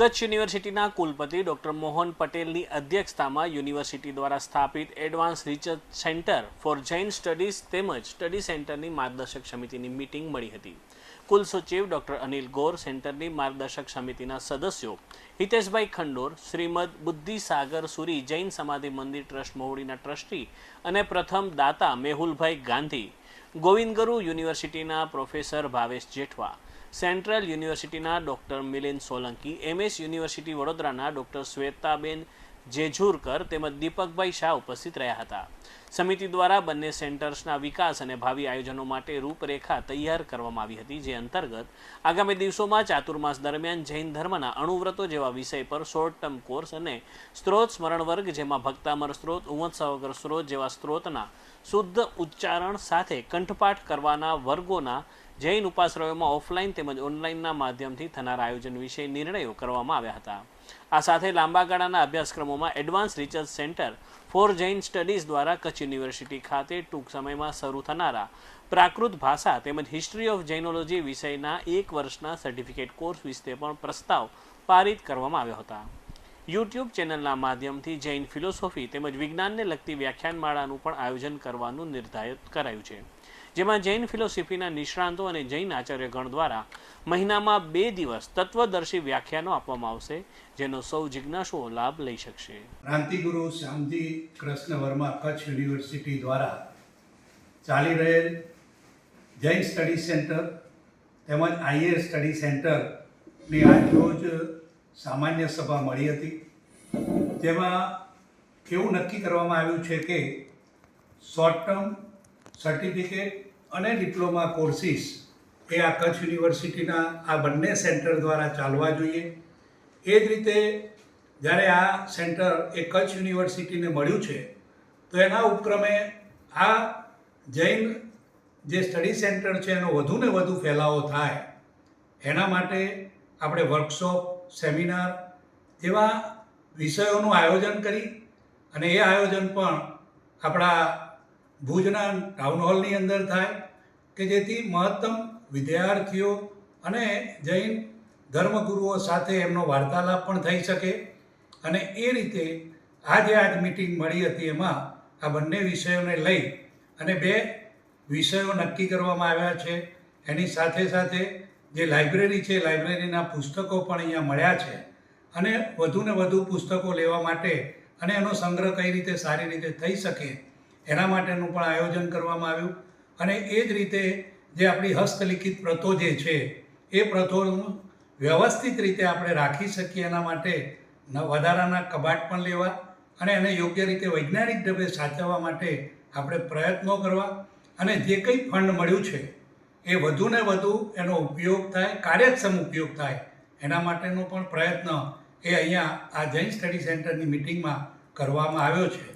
કચ્છ યુનિવર્સિટીના કુલપતિ ડોક્ટર મોહન પટેલની અધ્યક્ષતામાં યુનિવર્સિટી દ્વારા સ્થાપિત advance research centre for Jain studies તેમજ સ્ટડી સેન્ટરની માર્ગદર્શક સમિતિની મીટિંગ મળી હતી. કુલ સચિવ ડોક્ટર અનિલ ગોર સેન્ટરની માર્ગદર્શક સમિતિના સદસ્યો હિતેશભાઈ ખંડોર, શ્રીમદ બુદ્ધિસાગર સુરી જૈન સમાધિ મંદિર ટ્રસ્ટ મહુડીના ટ્રસ્ટી અને પ્રથમ દાતા મેહુલભાઈ ગાંધી, ગોવિંદગરુ યુનિવર્સિટીના પ્રોફેસર ભાવેશ જેઠવા સેન્ટ્રલ યુનિવર્સિટીના doctor Milin Solanki MS university વડોદરાના ડૉક્ટર શ્વેતાબેન જેઝુરકર તેમજ દીપકભાઈ શાહ ઉપસ્થિત રહ્યા હતા. સમિતિ દ્વારા બંને સેન્ટર્સના વિકાસ અને ભાવિ આયોજનો માટે રૂપરેખા તૈયાર કરવામાં આવી હતી, જે અંતર્ગત આગામી દિવસોમાં ચાતુર્માસ દરમિયાન જૈન ધર્મના અણુવ્રતો જેવા વિષય પર શોર્ટ ટર્મ કોર્સ અને સ્ત્રોત સ્મરણ વર્ગ, જેમાં ભક્તામર સ્ત્રોત ઉમત્સવગર સ્ત્રોત જેવા સ્ત્રોતના શુદ્ધ ઉચ્ચારણ સાથે કંઠપાઠ કરવાના વર્ગોના જૈન ઉપાશ્રયોમાં ઓફલાઈન તેમજ ઓનલાઈનના માધ્યમથી થનાર આયોજન વિશે નિર્ણયો કરવામાં આવ્યા હતા. આ સાથે લાંબા ગાળાના અભ્યાસક્રમોમાં advance research centre for Jain studies દ્વારા કચ્છ યુનિવર્સિટી ખાતે ટૂંક સમયમાં શરૂ થનારા પ્રાકૃત ભાષા તેમજ હિસ્ટ્રી ઓફ જૈનોલોજી વિષયના એક વર્ષના સર્ટિફિકેટ કોર્સ વિશે પણ પ્રસ્તાવ પારિત કરવામાં આવ્યો હતા. યુટ્યુબ ચેનલના માધ્યમથી જૈન ફિલોસોફી તેમજ વિજ્ઞાનને લગતી વ્યાખ્યાનમાળાનું પણ આયોજન કરવાનું નિર્ધારિત કરાયું છે. જેમાં જૈન ફિલોસોફીના નિષ્ણાંતો અને જૈન આચાર્યગણ દ્વારા મહિનામાં બે દિવસ તત્વદર્શી વ્યાખ્યાનો આપવામાં આવશે, જેનો સૌ જિજ્ઞાસુઓ લાભ લઈ શકશે. ક્રાંતિગુરુ શ્યામજી કૃષ્ણ વર્મા કચ્છ યુનિવર્સિટી દ્વારા ચાલી રહેલ જૈન સ્ટડી સેન્ટર તેમજ આઈએસ સ્ટડી સેન્ટરની આજ રોજ સામાન્ય સભા મળી હતી. જેમાં કેવું નક્કી કરવામાં આવ્યું છે કે શોર્ટ ટર્મ સર્ટિફિકેટ અને ડિપ્લોમા કોર્સિસ એ આ કચ્છ યુનિવર્સિટીના આ બંને સેન્ટર દ્વારા ચાલવા જોઈએ. એ જ રીતે જ્યારે આ સેન્ટર એ કચ્છ યુનિવર્સિટીને મળ્યું છે, તો એના ઉપક્રમે આ જૈન જે સ્ટડી સેન્ટર છે એનો વધુને વધુ ફેલાવો થાય. એના માટે આપણે વર્કશોપ સેમિનાર જેવા વિષયોનું આયોજન કરી અને એ આયોજન પણ આપણા ભુજના ટાઉન હોલની અંદર થાય કે જેથી મહત્તમ વિદ્યાર્થીઓ અને જૈન ધર્મગુરુઓ સાથે એમનો વાર્તાલાપ પણ થઈ શકે અને એ રીતે આજે આજ મિટિંગ મળી હતી એમાં આ બંને વિષયોને લઈ અને બે વિષયો નક્કી કરવામાં આવ્યા છે. એની સાથે સાથે જે લાઇબ્રેરી છે લાઇબ્રેરીના પુસ્તકો પણ અહીંયા મળ્યા છે અને વધુને વધુ પુસ્તકો લેવા માટે અને એનો સંગ્રહ કઈ રીતે સારી રીતે થઈ શકે એના માટેનું પણ આયોજન કરવામાં આવ્યું. અને એ જ રીતે જે આપણી હસ્તલિખિત પ્રતો જે છે, એ પ્રથોનું વ્યવસ્થિત રીતે આપણે રાખી શકીએ એના માટે વધારાના કબાટ પણ લેવા અને એને યોગ્ય રીતે વૈજ્ઞાનિક ઢબે સાચવવા માટે આપણે પ્રયત્નો કરવા અને જે કંઈ ફંડ મળ્યું છે, એ વધુને વધુ એનો ઉપયોગ થાય, કાર્યક્ષમ ઉપયોગ થાય, એના માટેનો પણ પ્રયત્ન એ અહીંયા આ જૈન સ્ટડી સેન્ટરની મિટિંગમાં કરવામાં આવ્યો છે.